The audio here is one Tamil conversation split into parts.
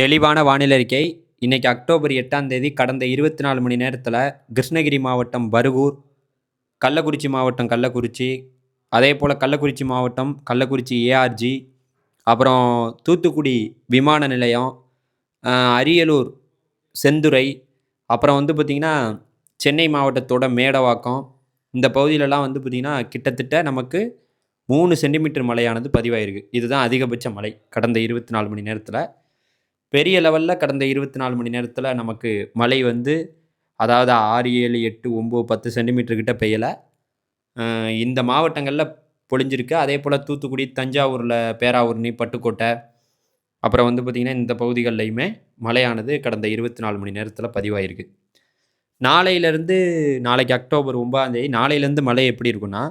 தெளிவான வானிலை அறிக்கை. இன்னைக்கு அக்டோபர் எட்டாம் தேதி கடந்த இருபத்தி நாலு மணி நேரத்தில் கிருஷ்ணகிரி மாவட்டம் பருகூர் கள்ளக்குறிச்சி மாவட்டம் கள்ளக்குறிச்சி அதே போல் கள்ளக்குறிச்சி மாவட்டம் கள்ளக்குறிச்சி ஏஆர்ஜி அப்புறம் தூத்துக்குடி விமான நிலையம் அரியலூர் செந்துறை அப்புறம் வந்து பார்த்திங்கன்னா சென்னை மாவட்டத்தோட மேடவாக்கம் இந்த பகுதியிலலாம் வந்து பார்த்திங்கன்னா கிட்டத்தட்ட நமக்கு மூணு சென்டிமீட்டர் மழையானது பதிவாயிருக்கு. இதுதான் அதிகபட்ச மழை கடந்த இருபத்தி நாலு மணி நேரத்தில். பெரிய லெவலில் கடந்த இருபத்தி நாலு மணி நேரத்தில் நமக்கு மழை வந்து அதாவது ஆறு ஏழு எட்டு ஒம்பது பத்து சென்டிமீட்டர் கிட்ட பெய்யலை. இந்த மாவட்டங்களில் பொழிஞ்சிருக்கு. அதே போல் தூத்துக்குடி தஞ்சாவூரில் பேராவூர்னி பட்டுக்கோட்டை அப்புறம் வந்து பார்த்திங்கன்னா இந்த பகுதிகள்லையுமே மழையானது கடந்த இருபத்தி நாலு மணி நேரத்தில் பதிவாயிருக்கு. நாளையிலேருந்து நாளைக்கு அக்டோபர் ஒன்பதாந்தேதி நாளையிலேருந்து மழை எப்படி இருக்குன்னா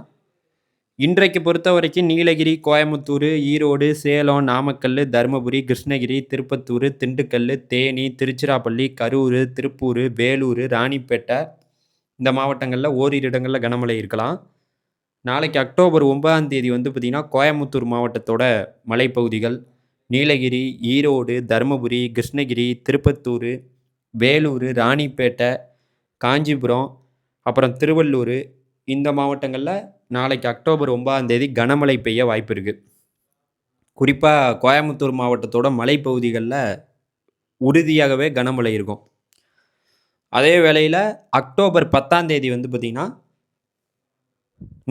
இன்றைக்கு பொறுத்த வரைக்கும் நீலகிரி கோயம்புத்தூர் ஈரோடு சேலம் நாமக்கல் தருமபுரி கிருஷ்ணகிரி திருப்பத்தூர் திண்டுக்கல் தேனி திருச்சிராப்பள்ளி கரூர் திருப்பூர் வேலூர் ராணிப்பேட்டை இந்த மாவட்டங்களில் ஓரிரு இடங்களில் கனமழை இருக்கலாம். நாளைக்கு அக்டோபர் ஒன்பதாம் தேதி வந்து பார்த்திங்கன்னா கோயம்புத்தூர் மாவட்டத்தோட மலைப்பகுதிகள் நீலகிரி ஈரோடு தருமபுரி கிருஷ்ணகிரி திருப்பத்தூர் வேலூர் ராணிப்பேட்டை காஞ்சிபுரம் அப்புறம் திருவள்ளூர் இந்த மாவட்டங்களில் நாளைக்கு அக்டோபர் ஒன்பதாம் தேதி கனமழை பெய்ய வாய்ப்பு இருக்குது குறிப்பாக கோயம்புத்தூர் மாவட்டத்தோட மலைப்பகுதிகளில் உறுதியாகவே கனமழை இருக்கும். அதே வேளையில் அக்டோபர் பத்தாம் தேதி வந்து பார்த்திங்கன்னா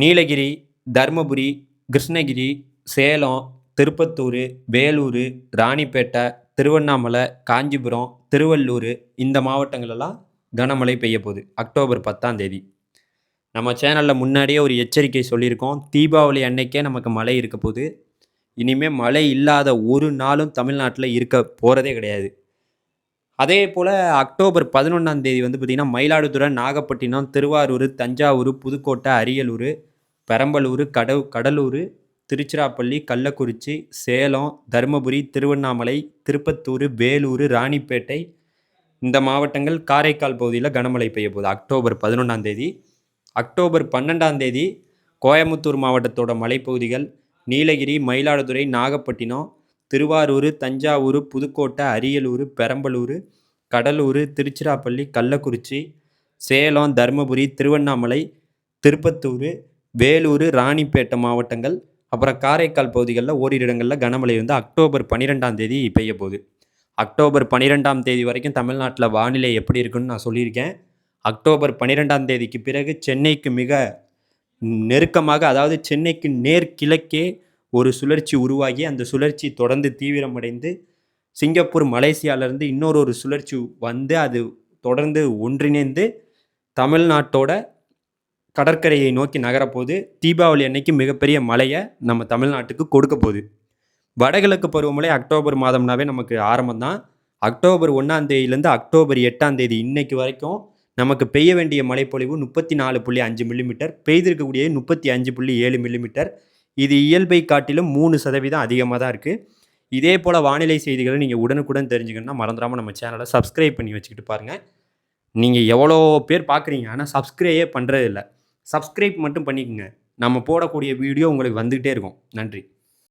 நீலகிரி தருமபுரி கிருஷ்ணகிரி சேலம் திருப்பத்தூர் வேலூர் ராணிப்பேட்டை திருவண்ணாமலை காஞ்சிபுரம் திருவள்ளூர் இந்த மாவட்டங்களெல்லாம் கனமழை பெய்ய போகுது அக்டோபர் பத்தாம் தேதி. நம்ம சேனலில் முன்னாடியே ஒரு எச்சரிக்கை சொல்லியிருக்கோம். தீபாவளி அன்னைக்கே நமக்கு மழை இருக்க போகுது. இனிமேல் மழை இல்லாத ஒரு நாளும் தமிழ்நாட்டில் இருக்க போகிறதே கிடையாது. அதே போல் அக்டோபர் பதினொன்றாம் தேதி வந்து பார்த்திங்கன்னா மயிலாடுதுறை நாகப்பட்டினம் திருவாரூர் தஞ்சாவூர் புதுக்கோட்டை அரியலூர் பெரம்பலூர் கடவு கடலூர் திருச்சிராப்பள்ளி கள்ளக்குறிச்சி சேலம் தருமபுரி திருவண்ணாமலை திருப்பத்தூர் வேலூர் ராணிப்பேட்டை. இந்த மாவட்டங்கள் காரைக்கால் பகுதியில் கனமழை பெய்ய போகுது அக்டோபர் பதினொன்றாம் தேதி. அக்டோபர் பன்னெண்டாம் தேதி கோயம்புத்தூர் மாவட்டத்தோட மலைப்பகுதிகள் நீலகிரி மயிலாடுதுறை நாகப்பட்டினம் திருவாரூர் தஞ்சாவூர் புதுக்கோட்டை அரியலூர் பெரம்பலூர் கடலூர் திருச்சிராப்பள்ளி கள்ளக்குறிச்சி சேலம் தருமபுரி திருவண்ணாமலை திருப்பத்தூர் வேலூர் ராணிப்பேட்டை மாவட்டங்கள் அப்புறம் காரைக்கால் பகுதிகளில் ஓரிரு இடங்களில் கனமழை வந்து அக்டோபர் பன்னிரெண்டாம் தேதி பெய்ய போகுது. அக்டோபர் பன்னிரெண்டாம் தேதி வரைக்கும் தமிழ்நாட்டில் வானிலை எப்படி இருக்குன்னு நான் சொல்லியிருக்கேன். அக்டோபர் பன்னிரெண்டாம் தேதிக்கு பிறகு சென்னைக்கு மிக நெருக்கமாக அதாவது சென்னைக்கு நேர் கிழக்கே ஒரு சுழற்சி உருவாகி அந்த சுழற்சி தொடர்ந்து தீவிரமடைந்து சிங்கப்பூர் மலேசியாவிலேருந்து இன்னொரு ஒரு சுழற்சி வந்து அது தொடர்ந்து ஒன்றிணைந்து தமிழ்நாட்டோட கடற்கரையை நோக்கி நகரப்போகுது தீபாவளி அன்னைக்கு மிகப்பெரிய மழையை நம்ம தமிழ்நாட்டுக்கு கொடுக்க போகுது. வடகிழக்கு பருவமழை அக்டோபர் மாதம்னாவே நமக்கு ஆரம்பம் தான் அக்டோபர் ஒன்றாம் தேதியிலேருந்து அக்டோபர் எட்டாம் தேதி இன்னைக்கு வரைக்கும் நமக்கு பெய்ய வேண்டிய மழைப்பொழிவு முப்பத்தி நாலு புள்ளி அஞ்சு மில்லிமீட்டர் பெய்திருக்கக்கூடிய முப்பத்தி அஞ்சு புள்ளி ஏழு மில்லிமீட்டர் இது இயல்பை காட்டிலும் மூணு சதவீதம் அதிகமாக தான் இருக்குது இதே போல் வானிலை செய்திகளை நீங்கள் உடனுக்குடன் தெரிஞ்சுக்கணும்னா மறந்துடாமல் நம்ம சேனலை சப்ஸ்கிரைப் பண்ணி வச்சுக்கிட்டு பாருங்கள் நீங்கள் எவ்வளோ பேர் பார்க்குறீங்க ஆனால் சப்ஸ்கிரைபே பண்ணுறது இல்லை சப்ஸ்கிரைப் மட்டும் பண்ணிக்கோங்க. நம்ம போடக்கூடிய வீடியோ உங்களுக்கு வந்துகிட்டே இருக்கும். நன்றி.